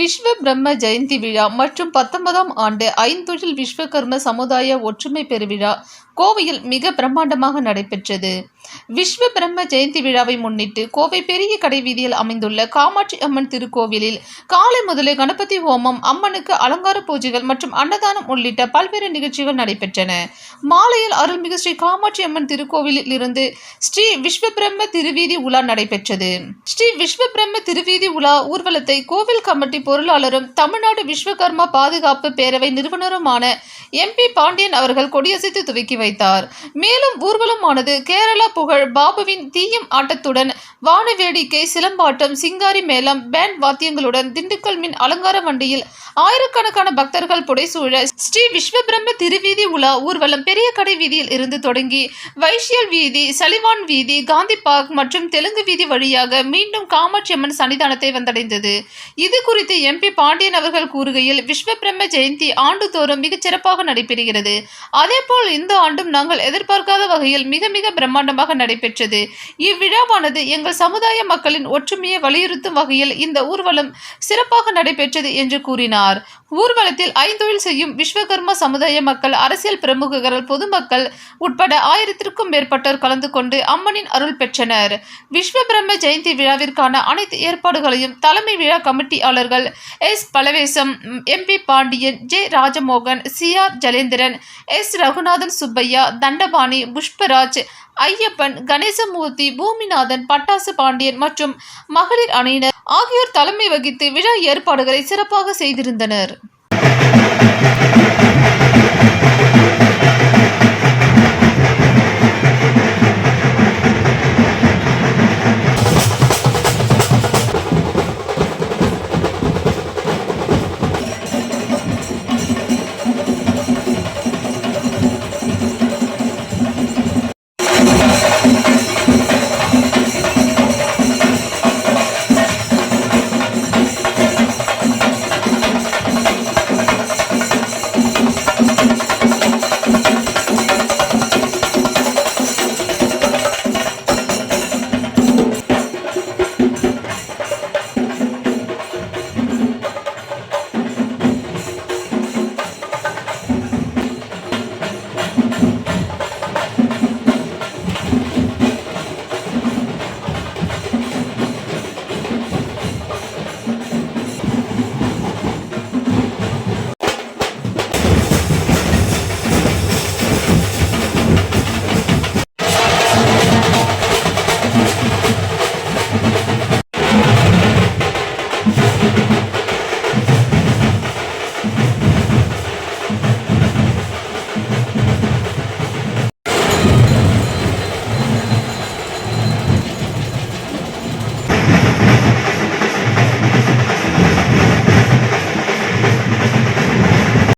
விஸ்வ பிரம்ம ஜெயந்தி விழா மற்றும் பத்தொன்பதாம் ஆண்டு ஐந்தொழில் விஸ்வகர்ம சமுதாய ஒற்றுமை பெருவிழா கோவையில் மிக பிரம்மாண்டமாக நடைபெற்றது. விஸ்வ பிரம்ம ஜெயந்தி விழாவை முன்னிட்டு கோவை பெரிய கடை வீதியில் அமைந்துள்ள காமாட்சி அம்மன் திருக்கோவிலில் காலை முதலே கணபதி ஹோமம் அம்மனுக்கு அலங்கார பூஜைகள் மற்றும் அன்னதானம் உள்ளிட்ட பல்வேறு நிகழ்ச்சிகள் நடைபெற்றன. மாலையில் அருள்மிகு ஸ்ரீ காமாட்சி அம்மன் திருக்கோவிலில் இருந்து ஸ்ரீ விஸ்வ பிரம்ம திருவீதி உலா நடைபெற்றது. ஸ்ரீ விஸ்வ பிரம்ம திருவீதி உலா ஊர்வலத்தை கோவில் கமிட்டி பொருளாளரும் தமிழ்நாடு விஸ்வகர்மா பாதுகாப்பு பேரவை நிறுவனருமான எம்பி பாண்டியன் அவர்கள் கொடியசைத்து துவக்கி வைத்தார். மேலும் ஊர்வலமானது கேரளா புகழ் பாபுவின் தீயம் ஆட்டத்துடன் வான வேடிக்கை சிலம்பாட்டம் சிங்காரி மேளம் பேண்ட் வாத்தியங்களுடன் திண்டுக்கல் மின் அலங்கார வண்டியில் ஆயிரக்கணக்கான பக்தர்கள் புடைசூழ ஸ்ரீ விஸ்வபிரம்ம திருவீதி உலா ஊர்வலம் பெரிய கடை வீதியில் இருந்து தொடங்கி வைஷ்யல் வீதி சலிவான் வீதி காந்தி பார்க் மற்றும் தெலுங்கு வீதி வழியாக மீண்டும் காமாட்சி அம்மன் சன்னிதானத்தை வந்தடைந்தது. இது குறித்து எம்பி பாண்டியன் அவர்கள் கூறுகையில் விஸ்வபிரம்ம ஜெயந்தி ஆண்டுதோறும் மிகச் சிறப்பாக நடைபெறுகிறது. அதேபோல் இந்த ஆண்டும் நாங்கள் எதிர்பார்க்காத வகையில் மிக மிக பிரம்மாண்டமாக நடைபெற்றது. இவ்விழாவானது எங்கள் சமுதாய மக்களின் ஒற்றுமையை வலியுறுத்தும் வகையில் இந்த ஊர்வலம் சிறப்பாக நடைபெற்றது என்று கூறினார். ஊர்வலத்தில் ஐந்தொழில் செய்யும் விஸ்வகர்மா சமுதாய மக்கள் அரசியல் பிரமுகர்கள் பொதுமக்கள் உட்பட ஆயிரத்திற்கும் மேற்பட்டோர் கலந்து கொண்டு அம்மனின் அருள் பெற்றனர். விஸ்வ பிரம்ம ஜெயந்தி விழாவிற்கான அனைத்து ஏற்பாடுகளையும் தலைமை விழா கமிட்டியாளர்கள் S. Palavesam MP Pandian J. Rajamohan C. R. Jalendran S. Raghunathan Subbaiah Dhandapani Pushparaj Ayyappan Ganesamoorthy Poominathan பட்டாசு பாண்டியன் மற்றும் மகளிர் அணியினர் ஆகியோர் தலைமை வகித்து விழா ஏற்பாடுகளை சிறப்பாக செய்திருந்தனர்.